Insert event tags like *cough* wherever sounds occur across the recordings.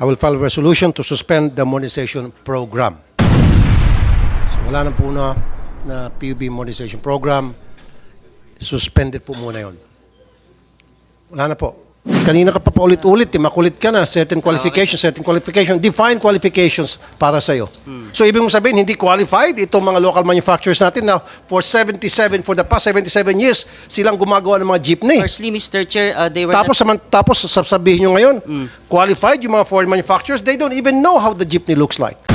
I will file a resolution to suspend the modernization program. So wala na po na, na PUB modernization program. Suspended po muna yon. Wala na po. Kanina ka pa paulit-ulit, eh, makulit ka na, certain qualifications, certain qualifications, define qualifications para sa'yo. So, ibig mo sabihin, hindi qualified itong mga local manufacturers natin na for 77, for the past 77 years, silang gumagawa ng mga jeepney. Firstly, Mr. Chair, uh, they were Tapos, saman, tapos sasabihin nyo ngayon, qualified yung mga foreign manufacturers, they don't even know how the jeepney looks like.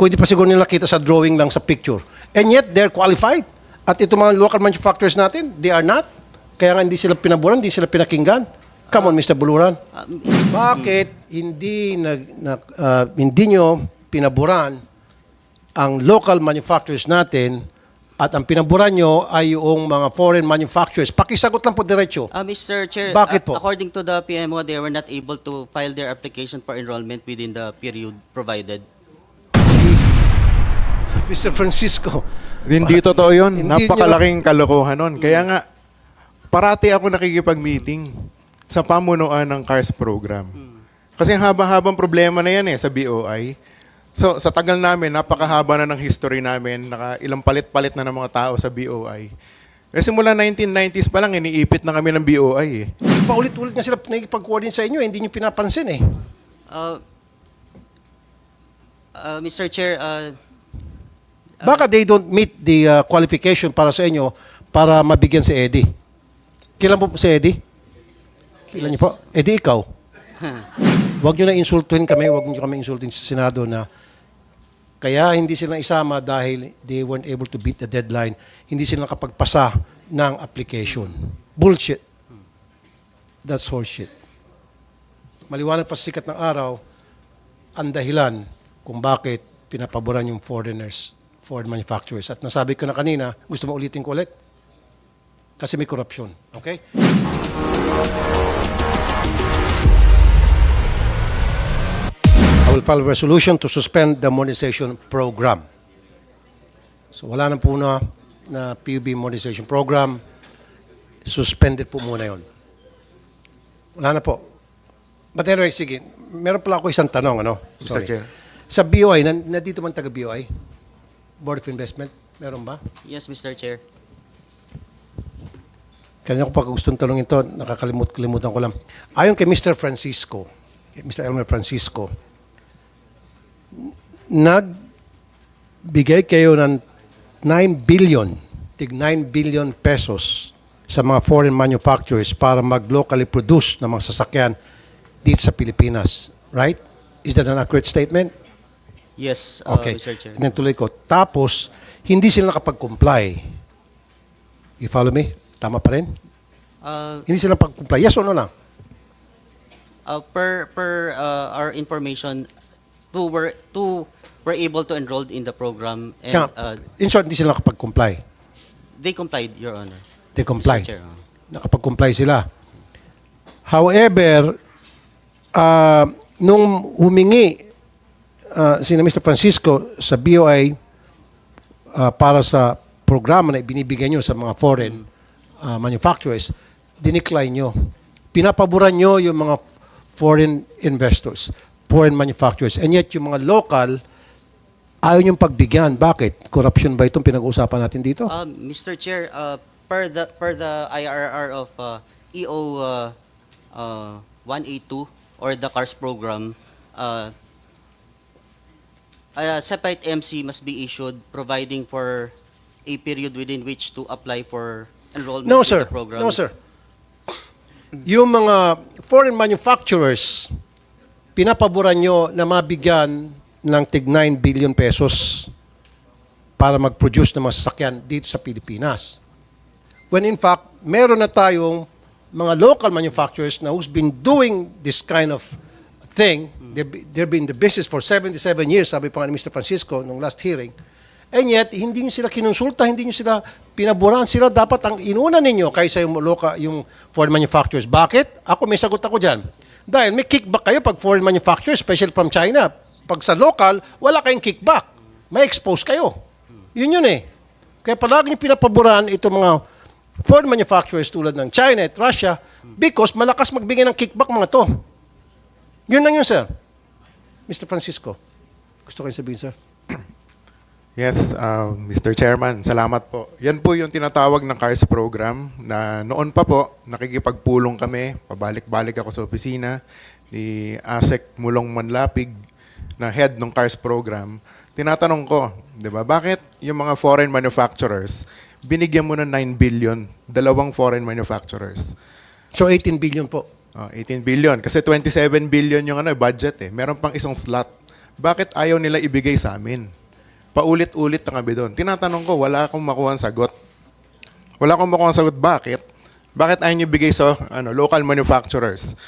Pwede pa siguro nila kita sa drawing lang sa picture. And yet, they're qualified. At itong mga local manufacturers natin, they are not. Kaya nga hindi sila pinaburan, hindi sila pinakinggan. Come on, Mr. Buluran. Bakit hindi nag, nag, ah, hindi nyo pinaburan ang local manufacturers natin at ang pinaburan nyo ay yung mga foreign manufacturers? Pakisagot lang po diretso. Uh, Mr. Chair, Bakit uh, po? according to the PMO, they were not able to file their application for enrollment within the period provided. Mr. Francisco, Hindi totoo yun. Hindi Napakalaking kalokohan nun. Kaya nga, parati ako nakikipag-meeting sa pamunuan ng CARS program. Kasi haba-habang problema na yan eh sa BOI. So, sa tagal namin, napakahaba na ng history namin. Naka ilang palit-palit na ng mga tao sa BOI. Kasi mula 1990s pa lang, iniipit na kami ng BOI eh. paulit-ulit nga sila nakikipag-coordinate sa inyo, eh, hindi nyo pinapansin eh. Uh, uh, Mr. Chair, uh, Baka they don't meet the uh, qualification para sa inyo para mabigyan si Eddie. Kailan po si Eddie? Kailan niyo po? Eddie, ikaw. Huwag niyo na insultuhin kami, huwag niyo kami insultuhin sa Senado na kaya hindi sila isama dahil they weren't able to beat the deadline. Hindi sila nakapagpasa ng application. Bullshit. That's horseshit. Maliwanag pa sa sikat ng araw ang dahilan kung bakit pinapaboran yung foreigners, foreign manufacturers. At nasabi ko na kanina, gusto mo ulitin ko ulit? Kasi may korupsyon. Okay? I will file a resolution to suspend the modernization program. So wala na po na, na PUB modernization program. Suspended po muna yon. Wala na po. But anyway, sige. Meron pala ako isang tanong, ano? Mr. Chair. Sa BOI, nan- nandito man taga BOI? Board of Investment? Meron ba? yes, Mr. Chair. Kanya ko pa gustong tanongin to, nakakalimut-kalimutan ko lang. Ayon kay Mr. Francisco, kay Mr. Elmer Francisco, nagbigay kayo ng 9 billion, tig 9 billion pesos sa mga foreign manufacturers para mag-locally produce ng mga sasakyan dito sa Pilipinas. Right? Is that an accurate statement? Yes, uh, Okay. Mr. Chair. Tingnan tuloy ko. Tapos, hindi sila nakapag-comply. You follow me? Tama pa rin? Uh, Hindi sila pag-comply. Yes or no lang? uh, per per uh, our information, two were two were able to enroll in the program and Kaya, uh, in short, hindi sila nakapag-comply. they complied, Your Honor. They comply. Mr. Chair, uh. Nakapag-comply sila. However, ah, nung humingi ah, si Mr. Francisco sa BOI ah, para sa programa na ibinibigay nyo sa mga foreign ah, manufacturers, dinecline nyo. Pinapaboran nyo yung mga foreign investors, foreign manufacturers. And yet, yung mga local, ayaw nyong pagbigyan. Bakit? Corruption ba itong pinag-uusapan natin dito? Uh, Mr. Chair, uh, per the per the IRR of uh, EO uh, uh, 182 or the CARS program, uh, a separate MC must be issued providing for a period within which to apply for enrollment No, in sir. the program. No, sir. Yung mga foreign manufacturers, pinapaboran nyo na mabigyan ng tig 9 billion pesos para mag-produce ng mga sasakyan dito sa Pilipinas. When in fact, meron na tayong mga local manufacturers na who's been doing this kind of thing. They've, they've been in the business for 77 years, sabi pa ni Mr. Francisco nung last hearing. And yet, hindi nyo sila kinonsulta, hindi nyo sila pinaboran. Sila dapat ang inuna ninyo kaysa yung, loka, yung foreign manufacturers. Bakit? Ako may sagot ako dyan. Dahil may kickback kayo pag foreign manufacturers, especially from China. Pag sa local, wala kayong kickback. May expose kayo. Yun yun eh. Kaya palagi nyo pinapaboran itong mga foreign manufacturers tulad ng China at Russia because malakas magbigay ng kickback mga to. Yun lang yun, sir. Mr. Francisco, gusto kayo sabihin, sir? Yes, uh, Mr. Chairman, salamat po. Yan po yung tinatawag ng CARS program na noon pa po, nakikipagpulong kami, pabalik-balik ako sa opisina ni ASEC Mulong Manlapig na head ng CARS program. Tinatanong ko, di ba, bakit yung mga foreign manufacturers, binigyan mo ng 9 billion, dalawang foreign manufacturers? So, 18 billion po. Oh, 18 billion. Kasi 27 billion yung ano, budget eh. Meron pang isang slot. Bakit ayaw nila ibigay sa amin? Paulit-ulit na kami doon. Tinatanong ko, wala akong makuha sagot. Wala akong makuha sagot. Bakit? Bakit ayaw nyo bigay sa ano, local manufacturers?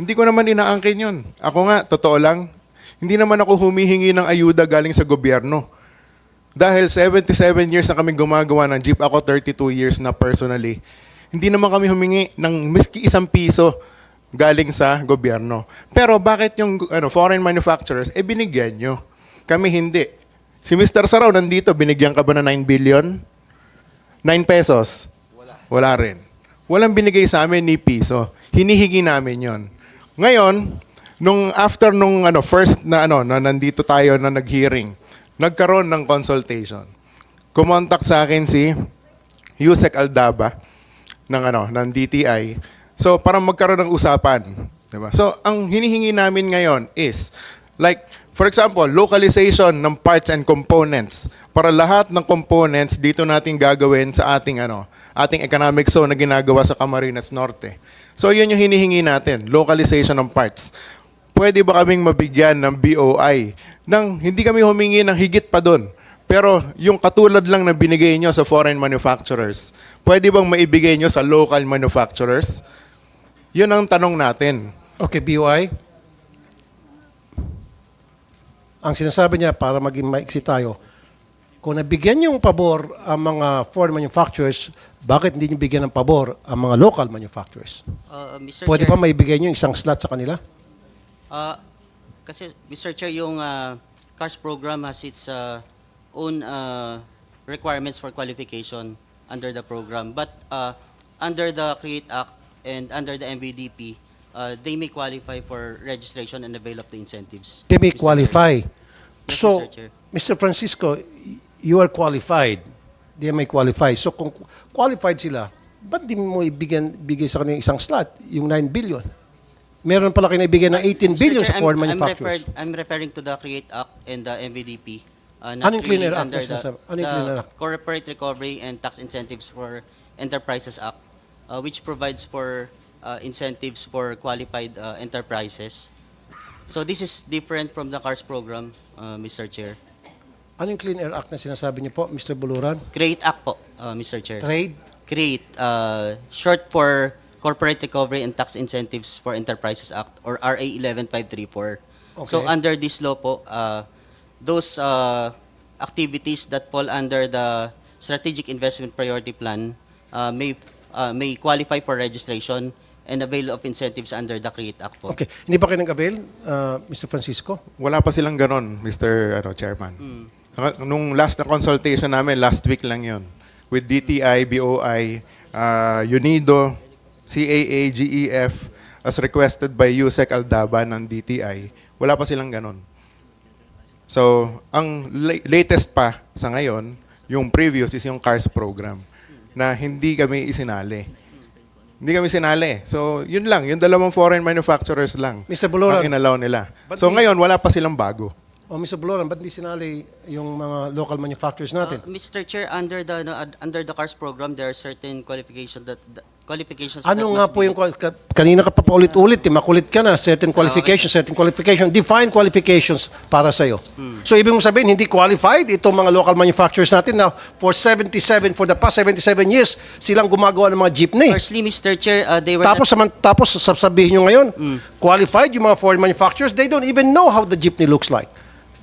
Hindi ko naman inaangkin yun. Ako nga, totoo lang, hindi naman ako humihingi ng ayuda galing sa gobyerno. Dahil 77 years na kami gumagawa ng jeep, ako 32 years na personally, hindi naman kami humingi ng miski isang piso galing sa gobyerno. Pero bakit yung ano, foreign manufacturers, eh binigyan nyo? Kami hindi. Si Mr. Saraw nandito, binigyan ka ba na 9 billion? 9 pesos? Wala. Wala rin. Walang binigay sa amin ni piso. Hinihingi namin yon. Ngayon, nung after nung ano, first na ano, na nandito tayo na nag-hearing, nagkaroon ng consultation. Kumontak sa akin si Yusek Aldaba ng ano, ng DTI. So, para magkaroon ng usapan, 'di ba? So, ang hinihingi namin ngayon is like for example, localization ng parts and components para lahat ng components dito natin gagawin sa ating ano, ating economic zone na ginagawa sa Camarines Norte. So, 'yun yung hinihingi natin, localization ng parts. Pwede ba kaming mabigyan ng BOI nang hindi kami humingi ng higit pa doon? Pero yung katulad lang na binigay nyo sa foreign manufacturers, pwede bang maibigay nyo sa local manufacturers? Yun ang tanong natin. Okay, BUI. Ang sinasabi niya, para maging maiksi tayo, kung nabigyan yung pabor ang mga foreign manufacturers, bakit hindi niyo bigyan ng pabor ang mga local manufacturers? Uh, Mr. Pwede Chair, pa maibigay niyo isang slot sa kanila? uh, kasi Mr. Chair, yung uh, CARS program has its uh, own uh, requirements for qualification under the program. But uh, under the CREATE Act and under the MVDP, uh, they may qualify for registration and avail of the incentives. They may Mr. Chair. qualify. Yes, so, Mr. Chair. Mr. Francisco, you are qualified. They may qualify. So, kung qualified sila, ba't di mo ibigyan, bigay sa kanila isang slot, yung 9 billion? Meron pala kayo naibigay ng 18 Mr. billion Chair, sa foreign I'm, I'm, manufacturers. referred- I'm referring to the CREATE Act and the MVDP. Uh, Ano yung Clean Air Act under the, sinasabi? Ano yung the Clean Air Act? Corporate Recovery and Tax Incentives for Enterprises Act, uh, which provides for uh, incentives for qualified uh, enterprises. So this is different from the CARS program, uh, Mr. Chair. Ano yung Clean Air Act na sinasabi niyo po, Mr. Buluran? CREATE Act po, uh, Mr. Chair. Trade? CREATE, uh, short for Corporate Recovery and Tax Incentives for Enterprises Act or RA 11534. So Okay. under this law po, uh, those uh, activities that fall under the Strategic Investment Priority Plan uh, may uh, may qualify for registration and avail of incentives under the CREATE Act po. Okay. Hindi ba kayo nag-avail, uh, Mr. Francisco? Wala pa silang ganon, Mr. Ano, Chairman. Naka- Nung last na consultation namin, last week lang yon with DTI, BOI, uh, UNIDO, CAA, GEF, as requested by USEC Aldaba ng DTI. Wala pa silang ganon. So, ang la- latest pa sa ngayon, yung previous is yung CARS program na hindi kami isinali. Hindi kami sinali. So, yun lang. Yung dalawang foreign manufacturers lang Mr. Buluran. ang inalaw nila. But So, ngayon, wala pa silang bago. O Mr. Buluran, ba't hindi sinali yung mga local manufacturers natin? Uh, Mr. Chair, under the no, ad- under the CARS program, there are certain qualifications that, that qualifications Ano that nga must po be- yung, ka- kanina ka pa paulit-ulit, eh, makulit ka na, certain qualifications, certain qualifications, define qualifications para sa'yo. So, ibig mong sabihin, hindi qualified itong mga local manufacturers natin na for 77, for the past 77 years, silang gumagawa ng mga jeepney. Firstly, Mr. Chair, uh, they were Tapos, saman, tapos sasabihin nyo ngayon, qualified yung mga foreign manufacturers, they don't even know how the jeepney looks like.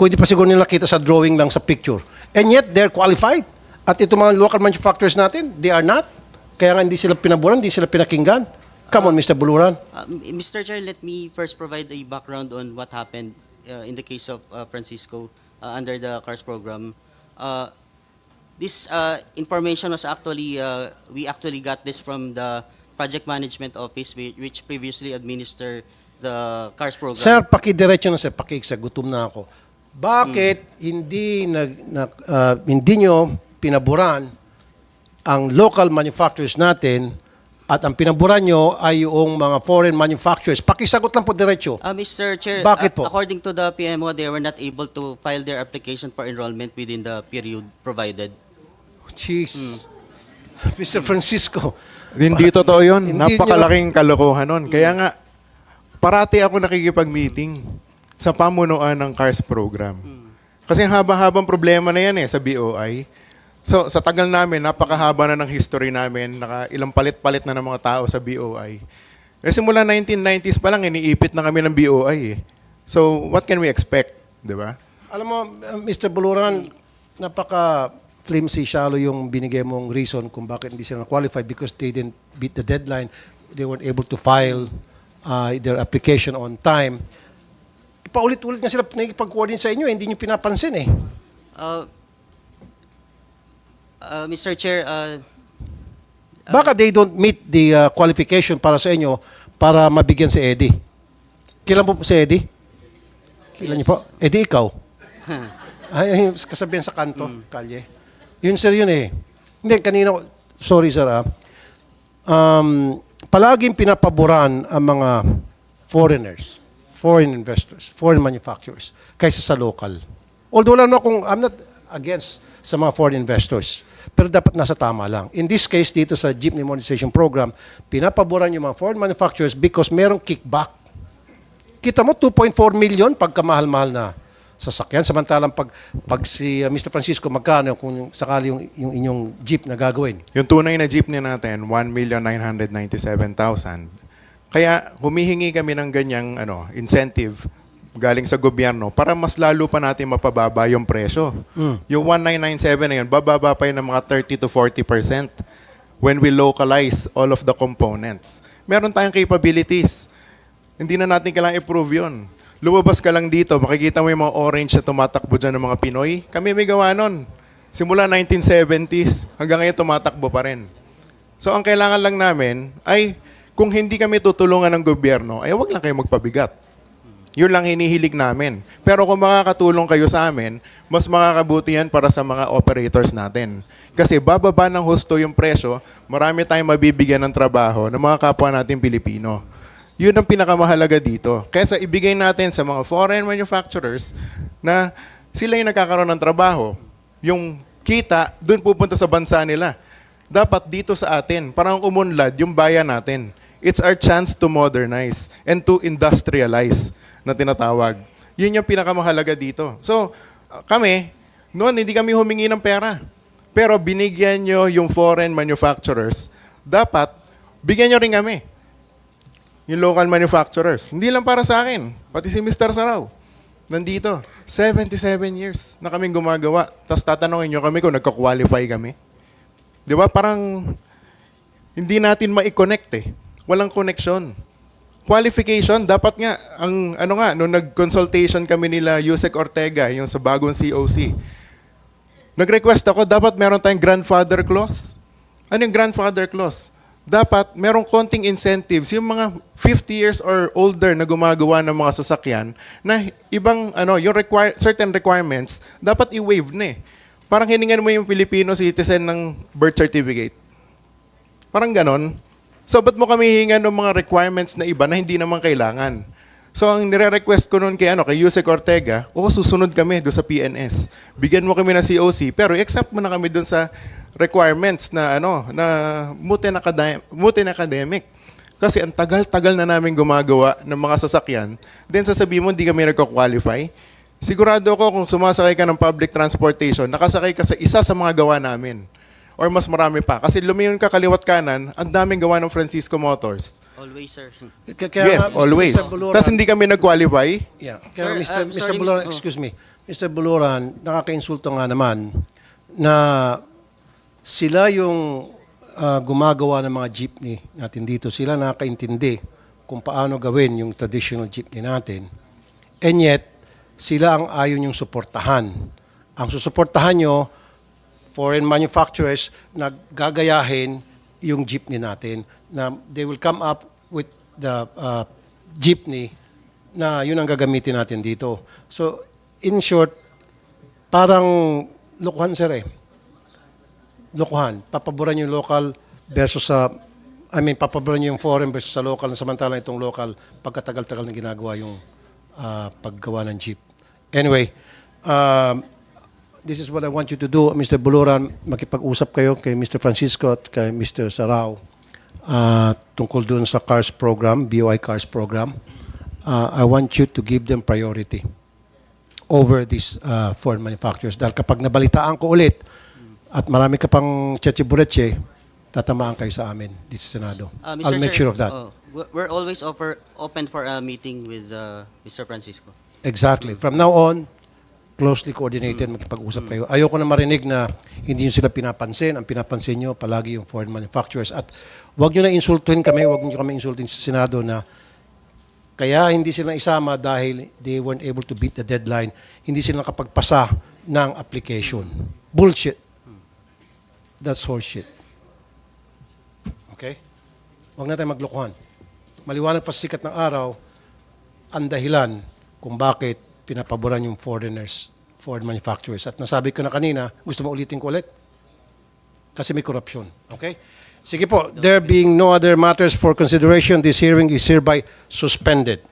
Kung hindi pa siguro nila kita sa drawing lang sa picture. And yet, they're qualified. At itong mga local manufacturers natin, they are not. Kaya nga hindi sila pinaburan, hindi sila pinakinggan. Come on, Mr. Buluran. Uh, M- Mr. Chair, let me first provide a background on what happened uh, in the case of uh, Francisco uh, under the CARS program. Uh, this uh, information was actually, uh, we actually got this from the project management office whi- which previously administered the CARS program. Sir, pakidiretso na sir, pakiksa, gutom na ako. Bakit hindi nag, nag ah, hindi nyo pinaburan ang local manufacturers natin at ang pinaburan nyo ay yung mga foreign manufacturers? Pakisagot lang po diretso. Uh, Mr. Chair, Bakit uh, po? according to the PMO, they were not able to file their application for enrollment within the period provided. Jeez. *laughs* Mr. Francisco. Hindi totoo yun. Hindi nyo- Napakalaking kalokohan nun. Kaya nga, parati ako nakikipag-meeting sa pamunuan ng CARS program. Kasi haba-habang problema na yan eh sa BOI. So, sa tagal namin, napakahaba na ng history namin. Naka ilang palit-palit na ng mga tao sa BOI. Eh, simula 1990s pa lang, iniipit na kami ng BOI eh. So, what can we expect? Di ba? Alam mo, uh, Mr. Buluran, napaka flimsy, shallow yung binigay mong reason kung bakit hindi sila qualified because they didn't beat the deadline. They weren't able to file uh, their application on time. Paulit-ulit nga sila nakikipag-coordinate sa inyo, eh, hindi nyo pinapansin eh. Uh, uh, Mr. Chair, uh, Baka they don't meet the uh, qualification para sa inyo para mabigyan si Eddie. Kailan po si Eddie? Kailan niyo po? Eddie, ikaw? *laughs* Ay, ay, kasabihan sa kanto, kalye. Yun sir, yun eh. Hindi, kanina, ko- sorry sir ah. Um, palaging pinapaboran ang mga foreigners, foreign investors, foreign manufacturers, kaysa sa local. Although lang akong, I'm not against sa mga foreign investors. Pero dapat nasa tama lang. In this case, dito sa Jeepney Monetization Program, pinapaboran yung mga foreign manufacturers because merong kickback. Kita mo, 2.4 million pagkamahal-mahal na sasakyan. Samantalang pag, pag si uh, Mr. Francisco, magkano kung sakali yung, yung inyong jeep na gagawin? Yung tunay na jeepney natin, 1,997,000. Kaya humihingi kami ng ganyang ano, incentive galing sa gobyerno para mas lalo pa natin mapababa yung presyo. Yung 1997 na yun, bababa pa yun ng mga 30 to 40% when we localize all of the components. Meron tayong capabilities. Hindi na natin kailangan i-prove yun. Lumabas ka lang dito, makikita mo yung mga orange na tumatakbo dyan ng mga Pinoy. Kami may gawa nun. Simula 1970s, hanggang ngayon tumatakbo pa rin. So ang kailangan lang namin ay kung hindi kami tutulungan ng gobyerno, ay wag lang kayo magpabigat. Yun lang hinihilig namin. Pero kung makakatulong kayo sa amin, mas makakabuti yan para sa mga operators natin. Kasi bababa ng husto yung presyo, marami tayong mabibigyan ng trabaho ng mga kapwa natin Pilipino. Yun ang pinakamahalaga dito. Kesa ibigay natin sa mga foreign manufacturers na sila yung nagkakaroon ng trabaho. Yung kita, dun pupunta sa bansa nila. Dapat dito sa atin, parang umunlad yung bayan natin. It's our chance to modernize and to industrialize na tinatawag. Yun yung pinakamahalaga dito. So, kami, noon hindi kami humingi ng pera. Pero binigyan nyo yung foreign manufacturers. Dapat, bigyan nyo rin kami yung local manufacturers. Hindi lang para sa akin, pati si Mr. Saraw. Nandito, 77 years na kaming gumagawa. Tapos tatanungin nyo kami kung nagka-qualify kami. Di ba? Parang hindi natin ma-connect eh. Walang connection. Qualification, dapat nga, ang ano nga, nung nag-consultation kami nila Yusek Ortega, yung sa bagong COC, nag-request ako, dapat meron tayong grandfather clause. Ano yung grandfather clause? Dapat merong konting incentives yung mga 50 years or older na gumagawa ng mga sasakyan na ibang ano, yung require, certain requirements dapat i-waive na eh. Parang hiningan mo yung Filipino citizen ng birth certificate. Parang ganon. So, ba't mo kami hingan ng mga requirements na iba na hindi naman kailangan? So, ang nire-request ko noon kay, ano, kay Yusek Ortega, o susunod kami doon sa PNS. Bigyan mo kami ng COC, pero accept mo na kami doon sa requirements na, ano, na mutin, academic, mutin academic. Kasi ang tagal-tagal na namin gumagawa ng mga sasakyan, then sasabihin mo, hindi kami nagka-qualify. Sigurado ako kung sumasakay ka ng public transportation, nakasakay ka sa isa sa mga gawa namin. Or mas marami pa. Kasi lumiyon ka kaliwat kanan, ang daming gawa ng Francisco Motors. always, sir. K- kaya yes, nga, always. Tapos hindi kami nag-qualify. Yeah. Kaya Sir, Mr. um, Mr. sorry, Buluran, Mr. excuse me. Mr. Buluran, nakakainsulto nga naman na sila yung ah, gumagawa ng mga jeepney natin dito. Sila nakakaintindi kung paano gawin yung traditional jeepney natin. And yet, sila ang ayaw yung suportahan. Ang susuportahan nyo, foreign manufacturers na gagayahin yung jeepney natin na they will come up with the uh, jeepney na yun ang gagamitin natin dito. So, in short, parang lokohan sir eh. Lokohan. Papaboran yung local versus sa I mean, papaboran yung foreign versus sa local samantalang itong local pagkatagal-tagal na ginagawa yung ah, paggawa ng jeep. Anyway, um, this is what I want you to do, Mr. Buluran. Makipag-usap kayo kay Mr. Francisco at kay Mr. Sarao ah, tungkol doon sa CARS program, BOI CARS program. Ah, I want you to give them priority over these uh, foreign manufacturers. Dahil kapag nabalitaan ko ulit at marami ka pang cheche tatamaan kayo sa amin dito sa Senado. Uh, Mr. I'll make Chair, sure of that. oh, we're- we're always offer, open for a meeting with uh, Mr. Francisco. Exactly. From now on, closely coordinated, makipag-usap kayo. Ayoko na marinig na hindi nyo sila pinapansin. Ang pinapansin nyo palagi yung foreign manufacturers. At wag nyo na insultuhin kami, wag nyo kami insultuhin sa Senado na kaya hindi sila isama dahil they weren't able to beat the deadline. Hindi sila nakapagpasa ng application. Bullshit. That's horseshit. Okay? Huwag na tayo maglokohan. Maliwanag pa sa sikat ng araw, ang dahilan kung bakit pinapaboran yung foreigners, foreign manufacturers. At nasabi ko na kanina, gusto mo ulitin ko ulit? Kasi may corruption. Okay? Sige po, there being no other matters for consideration, this hearing is hereby suspended.